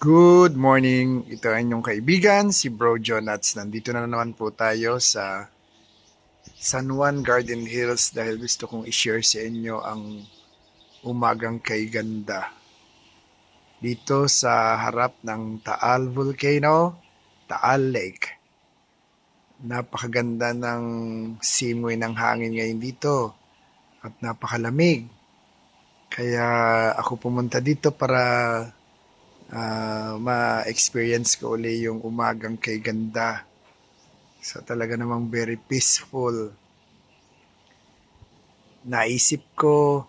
Good morning! Ito ang inyong kaibigan, si Bro Jonats. Nandito na naman po tayo sa San Juan Garden Hills dahil gusto kong i-share sa inyo ang umagang kay ganda. Dito sa harap ng Taal Volcano, Taal Lake. Napakaganda ng simoy ng hangin ngayon dito at napakalamig. Kaya ako pumunta dito para ah, ma-experience ko uli yung umagang kay ganda. So talaga namang very peaceful. Naisip ko,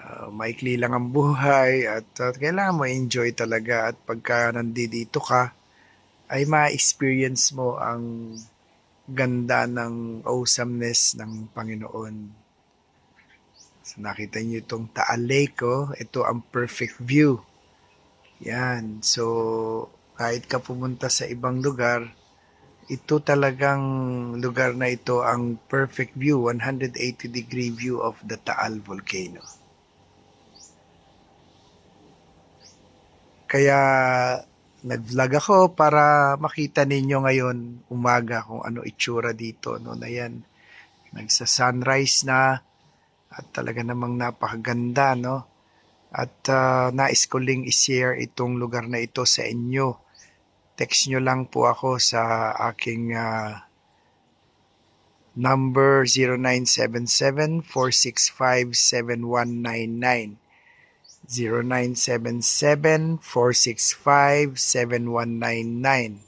ah, maikli lang ang buhay at ah, kailangan mo enjoy talaga at pagka nandito ka, ay ma-experience mo ang ganda ng awesomeness ng Panginoon. So nakita niyo itong Taal Lake, oh. ito ang perfect view. Yan. So, kahit ka pumunta sa ibang lugar, ito talagang lugar na ito ang perfect view, 180 degree view of the Taal volcano. Kaya nag-vlog ako para makita ninyo ngayon umaga kung ano itsura dito no na yan. Nagsa-sunrise na at talaga namang napakaganda no. At ah, nais ko ling i-share itong lugar na ito sa inyo. Text nyo lang po ako sa aking ah, number 0977-465-7199. 0977-465-7199.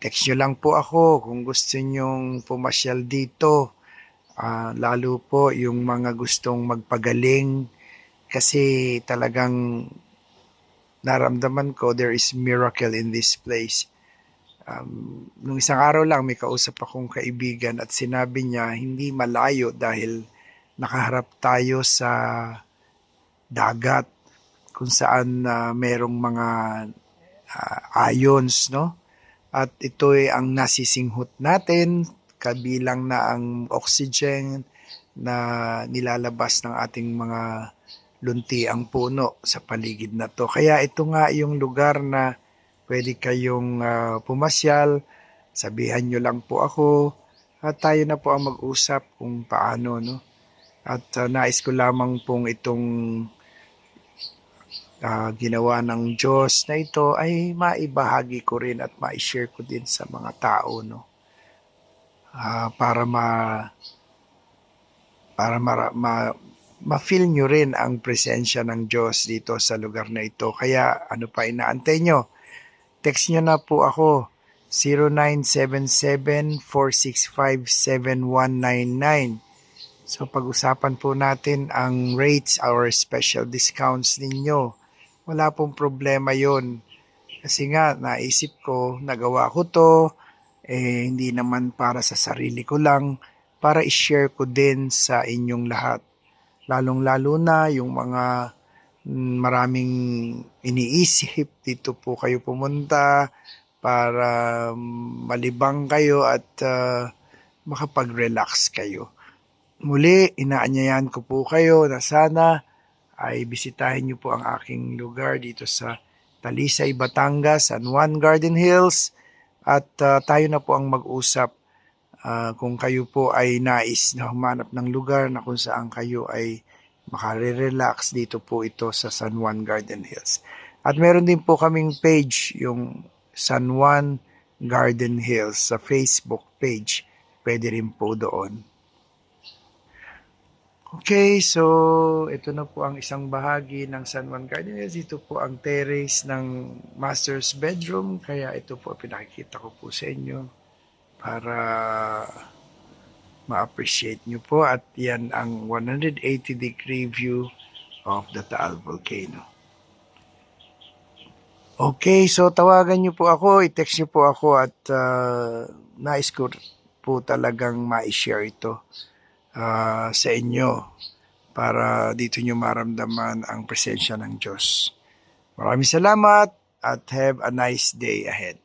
Text nyo lang po ako kung gusto nyong pumasyal dito. Ah, lalo po yung mga gustong magpagaling kasi talagang naramdaman ko there is miracle in this place. Um, nung isang araw lang may kausap akong kaibigan at sinabi niya hindi malayo dahil nakaharap tayo sa dagat kung saan na merong mga ah, ions no at ito ay ang nasisinghot natin kabilang na ang oxygen na nilalabas ng ating mga lunti ang puno sa paligid na to. Kaya ito nga yung lugar na pwede kayong ah, pumasyal, sabihan nyo lang po ako at tayo na po ang mag-usap kung paano. No? At ah, nais ko lamang pong itong ah, ginawa ng Diyos na ito ay maibahagi ko rin at ma-share ko din sa mga tao. No? Ah, para ma para ma, ma ma-feel nyo rin ang presensya ng Diyos dito sa lugar na ito. Kaya ano pa inaantay nyo? Text nyo na po ako 0977-465-7199. So pag-usapan po natin ang rates, our special discounts ninyo. Wala pong problema yon Kasi nga, naisip ko, nagawa ko to, eh, hindi naman para sa sarili ko lang, para i-share ko din sa inyong lahat lalong-lalo na yung mga mm, maraming iniisip dito po kayo pumunta para malibang kayo at ah, makapag-relax kayo. Muli, inaanyayan ko po kayo na sana ay bisitahin niyo po ang aking lugar dito sa Talisay, Batangas, San Juan Garden Hills at ah, tayo na po ang mag-usap Ah, kung kayo po ay nais na humanap ng lugar na kung saan kayo ay makare-relax dito po ito sa San Juan Garden Hills. At meron din po kaming page, yung San Juan Garden Hills sa Facebook page. Pwede rin po doon. Okay, so ito na po ang isang bahagi ng San Juan Garden Hills. Ito po ang terrace ng master's bedroom. Kaya ito po pinakikita ko po sa inyo para ma-appreciate nyo po at yan ang 180 degree view of the Taal Volcano. Okay, so tawagan nyo po ako, i-text nyo po ako at uh, nais ko po talagang ma-share ito ah, sa inyo para dito nyo maramdaman ang presensya ng Diyos. Maraming salamat at have a nice day ahead.